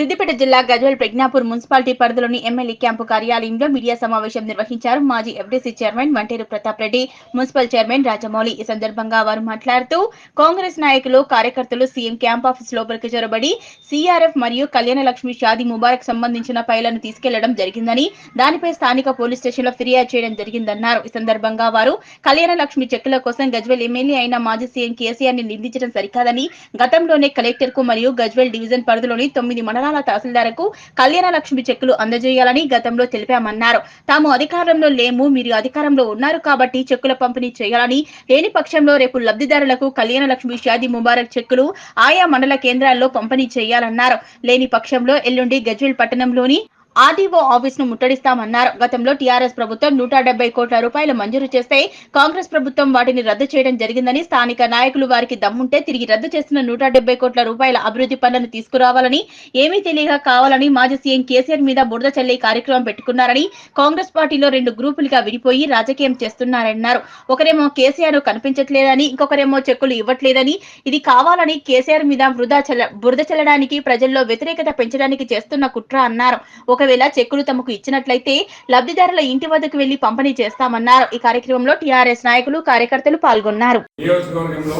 సిద్దిపేట జిల్లా గజ్వెల్ ప్రజ్ఞాపూర్ మున్సిపాలిటీ పరిధిలోని MLA camp కార్యాలయంలో మీడియా సమావేశం నిర్వహించారు మాజీ FDC chairman Vanteru Pratap Reddy municipal chairman Rajamouli. ఈ సందర్భంగా వారు మాట్లాడుతూ కాంగ్రెస్ నాయకులు కార్యకర్తలు సీఎం క్యాంప్ ఆఫీస్ లోపలికి చొరబడి సీఆర్ఎఫ్ మరియు కళ్యాణ లక్ష్మి షాదీ ముబారక్ సంబంధించిన ఫైళ్ళను తీసుకెళ్ళడం జరిగిందని దానిపై స్థానిక పోలీస్ స్టేషన్లో ఫిర్యాదు చేయడం జరిగిందన్నారు. ఈ సందర్భంగా వారు కళ్యాణ లక్ష్మి చెక్కుల కోసం గజ్వెల్ ఎమ్మెల్యే అయిన మాజీ సీఎం కేసీఆర్ని నిందించడం సరికాదని గతంలోనే కలెక్టర్కు మరియు గజ్వెల్ డివిజన్ పరిధిలోని తొమ్మిది మండలాల తహసీల్దార్కు కళ్యాణ లక్ష్మి చెక్కులు అందజేయాలని గతంలో తెలిపామన్నారు. తాము అధికారంలో లేము మీరు అధికారంలో ఉన్నారు కాబట్టి చెక్కుల పంపిణీ చేయాలని లేని పక్షంలో రేపు లబ్ధిదారులకు కళ్యాణ లక్ష్మి షాది ముబారక్ చెక్కులు ఆయా మండల కేంద్రాల్లో పంపిణీ చేయాలన్నారు. లేని పక్షంలో ఎల్లుండి గజ్వేల్ పట్టణంలోని ఆర్డీఓ ఆఫీస్ను ముట్టడిస్తామన్నారు. గతంలో టీఆర్ఎస్ ప్రభుత్వం నూట డెబ్బై కోట్ల రూపాయలు మంజూరు చేస్తే కాంగ్రెస్ ప్రభుత్వం వాటిని రద్దు చేయడం జరిగిందని స్థానిక నాయకులు వారికి దమ్ముంటే తిరిగి రద్దు చేసిన నూట డెబ్బై కోట్ల రూపాయల అభివృద్ధి పనులను తీసుకురావాలని ఏమీ తెలియక కావాలని మాజీ సీఎం కేసీఆర్ మీద బురద చల్లే కార్యక్రమం పెట్టుకున్నారని కాంగ్రెస్ పార్టీలో రెండు గ్రూపులుగా విడిపోయి రాజకీయం చేస్తున్నారన్నారు. ఒకరేమో కేసీఆర్ కనిపించట్లేదని ఇంకొకరేమో చెక్కులు ఇవ్వట్లేదని ఇది కావాలని కేసీఆర్ మీద వృధా చల్ల బురద చల్లడానికి ప్రజల్లో వ్యతిరేకత పెంచడానికి చేస్తున్న కుట్ర అన్నారు. ఒకవేళ చెక్కులు తమకు ఇచ్చినట్లయితే లబ్ధిదారుల ఇంటి వద్దకు వెళ్ళి పంపిణీ చేస్తామన్నారు. ఈ కార్యక్రమంలో టీఆర్ఎస్ నాయకులు కార్యకర్తలు పాల్గొన్నారు. నియోజకవర్గంలో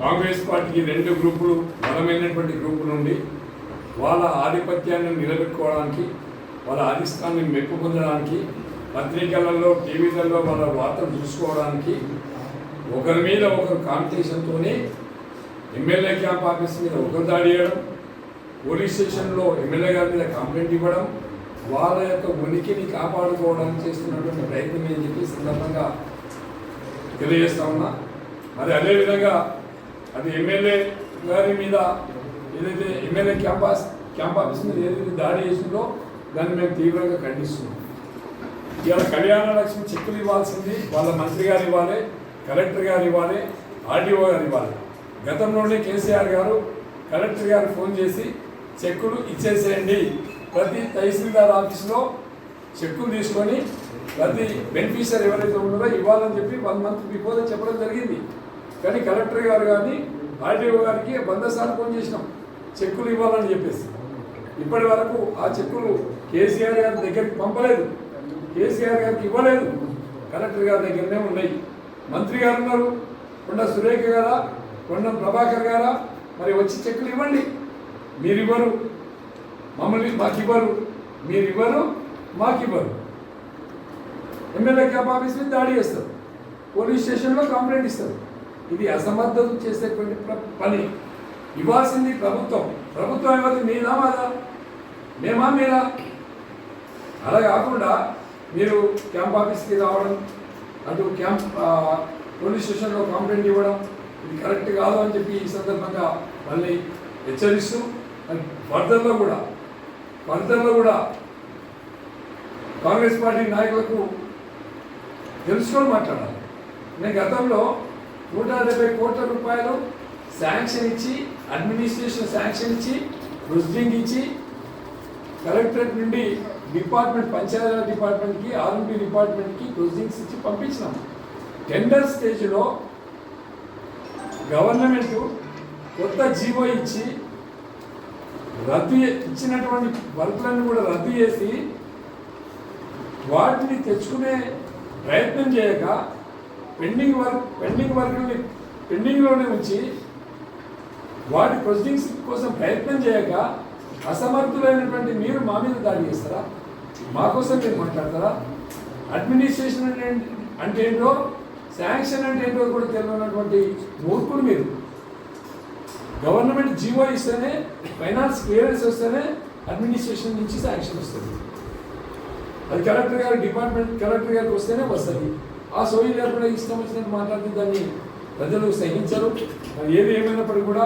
కాంగ్రెస్ పార్టీకి రెండు గ్రూపులు బలమైనటువంటి గ్రూపు నుండి వాళ్ళ ఆధిపత్యాన్ని నిలబెట్టుకోవడానికి వాళ్ళ అధిష్టాన్ని మెప్పు పొందడానికి పత్రికలలో టీవీలలో వాళ్ళ వార్తలు చూసుకోవడానికి ఒకరి మీద ఒకరు కాంపిటీషన్తోనే ఎమ్మెల్యే క్యాంప్ ఆఫీస్ మీద ఒకరు దాడి చేయడం పోలీస్ స్టేషన్లో ఎమ్మెల్యే గారి మీద కంప్లైంట్ ఇవ్వడం వాళ్ళ యొక్క ఉనికిని కాపాడుకోవడానికి చేస్తున్నటువంటి ప్రయత్నం అని చెప్పి సందర్భంగా తెలియజేస్తా ఉన్నా. మరి అదేవిధంగా అది ఎమ్మెల్యే గారి మీద ఏదైతే ఎమ్మెల్యే క్యాంపస్ క్యాంప్ ఆఫీస్ మీద ఏదైతే దాడి చేసిందో దాన్ని మేము తీవ్రంగా ఖండిస్తున్నాం. ఇవాళ కళ్యాణ లక్ష్మి చెక్కులు ఇవ్వాల్సింది వాళ్ళ మంత్రి గారు ఇవ్వాలి కలెక్టర్ గారు ఇవ్వాలి ఆర్డీఓ గారు ఇవ్వాలి. గతంలోనే కేసీఆర్ గారు కలెక్టర్ గారు ఫోన్ చేసి చెక్కులు ఇచ్చేసేయండి. ప్రతి తహసీల్దార్ ఆఫీస్లో చెక్కులు తీసుకొని ప్రతి బెనిఫిషియర్ ఎవరైతే ఉన్నారో ఇవ్వాలని చెప్పి వన్ మంత్ బిఫోర్ చెప్పడం జరిగింది. కానీ కలెక్టర్ గారు కానీ ఆర్టీఓ గారికి వందసార్లు ఫోన్ చేసినాం. చెక్కులు ఇవ్వాలని చెప్పేసి. ఇప్పటి వరకు ఆ చెక్కులు కేసీఆర్ గారి దగ్గరికి పంపలేదు. కేసీఆర్ గారికి ఇవ్వలేదు. కలెక్టర్ గారి దగ్గరనే ఉన్నాయి. మంత్రి గారు ఉన్నారు. కొండ సురేఖ గారా కొండ ప్రభాకర్ గారా మరి వచ్చి చెక్కులు ఇవ్వండి. మీరు ఇవ్వరు మమ్మల్ని మాకివ్వరు. మీరివ్వరు మీరు ఇవ్వరు మాకు ఇవ్వరు ఎమ్మెల్యే క్యాప్ ఆఫీస్ మీద దాడి చేస్తారు. పోలీస్ స్టేషన్లో కంప్లైంట్ ఇస్తారు. ఇది అసమర్థత చేసేటువంటి పని. ఇవ్వాల్సింది ప్రభుత్వం. ప్రభుత్వం ఇవ్వదు మీదా మాదా? మేమా మీరా? అలా కాకుండా మీరు క్యాంప్ ఆఫీస్కి రావడం అటు క్యాంప్ పోలీస్ స్టేషన్లో కంప్లైంట్ ఇవ్వడం ఇది కరెక్ట్ కాదు అని చెప్పి ఈ సందర్భంగా మళ్ళీ హెచ్చరిస్తూ ఫర్దర్లో కూడా ఫర్దర్లో కూడా కాంగ్రెస్ పార్టీ నాయకులకు తెలుసుకొని మాట్లాడాలి. నేను గతంలో నూట డెబ్బై కోట్ల రూపాయలు శాంక్షన్ ఇచ్చి అడ్మినిస్ట్రేషన్ శాంక్షన్ ఇచ్చి ప్రొసీడింగ్ ఇచ్చి కలెక్టరేట్ నుండి డిపార్ట్మెంట్ పంచాయతీరాజ్ డిపార్ట్మెంట్కి ఆర్ఎంపీ డిపార్ట్మెంట్కి ప్రొసీడింగ్స్ ఇచ్చి పంపించినాం. టెండర్ స్టేజ్లో గవర్నమెంట్ కొత్త జీవో ఇచ్చి రద్దు ఇచ్చినటువంటి వర్క్లను కూడా రద్దు చేసి వాటిని తెచ్చుకునే ప్రయత్నం చేయక పెండింగ్ వర్క్ పెండింగ్ వర్క్ని పెండింగ్లోనే ఉంచి వాటి ప్రొసీడింగ్స్ కోసం ప్రయత్నం చేయక అసమర్థులైనటువంటి మీరు మా మీద దాడి చేస్తారా? మా కోసం మీరు మాట్లాడతారా? అడ్మినిస్ట్రేషన్ అంటే అంటే ఏంటో శాంక్షన్ అంటే ఏంటో కూడా తెలియనటువంటి మూర్ఖులు మీరు. గవర్నమెంట్ జీవో ఇస్తేనే ఫైనాన్స్ క్లియరెన్స్ వస్తేనే అడ్మినిస్ట్రేషన్ నుంచి శాంక్షన్ వస్తుంది. అది కలెక్టర్ గారి డిపార్ట్మెంట్ కలెక్టర్ గారికి వస్తేనే వస్తుంది. ఆ సోయి లేకుండా ఇష్టం వచ్చినట్టు మాట్లాడితే దాన్ని ప్రజలు సహించరు. ఏది ఏమైనప్పటికీ కూడా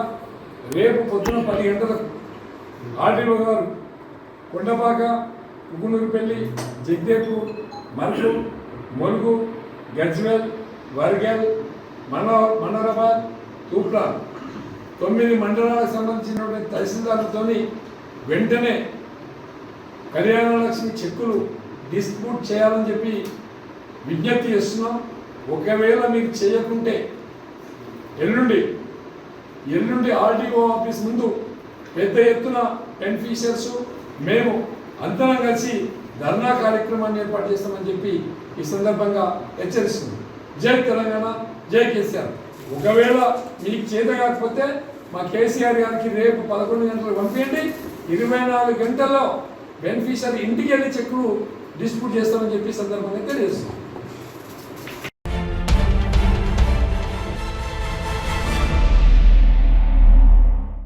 రేపు పొద్దున పది గంటలకు ఆర్డీఓ గారు కొండపాక ఉగునూరుపల్లి జగ్దేపు మరుగు మొలుగు గజ్వెల్ వర్గల్ మనో మనోరాబాద్ తూప్రా తొమ్మిది మండలాలకు సంబంధించినటువంటి తహసీల్దార్లతోని వెంటనే కళ్యాణ లక్ష్మి చెక్కులు డిస్ప్యూట్ చేయాలని చెప్పి విజ్ఞప్తి చేస్తున్నాం. ఒకవేళ మీరు చేయకుంటే ఎల్లుండి ఎల్లుండి ఆర్డీఓ ఆఫీస్ ముందు పెద్ద ఎత్తున బెనిఫిషియర్స్ మేము అందరం కలిసి ధర్నా కార్యక్రమాన్ని ఏర్పాటు చేస్తామని చెప్పి ఈ సందర్భంగా హెచ్చరిస్తుంది జై తెలంగాణ జై కేసీఆర్. ఒకవేళ మీకు చేత కాకపోతే మా కేసీఆర్ గారికి రేపు పదకొండు గంటలకు పంపించండి. ఇరవై నాలుగు గంటల్లో బెనిఫిషియరీ ఇంటికి వెళ్ళి చెక్కులు డిస్ట్రిబ్యూట్ చేస్తామని చెప్పి సందర్భంగా తెలియజేస్తున్నాం.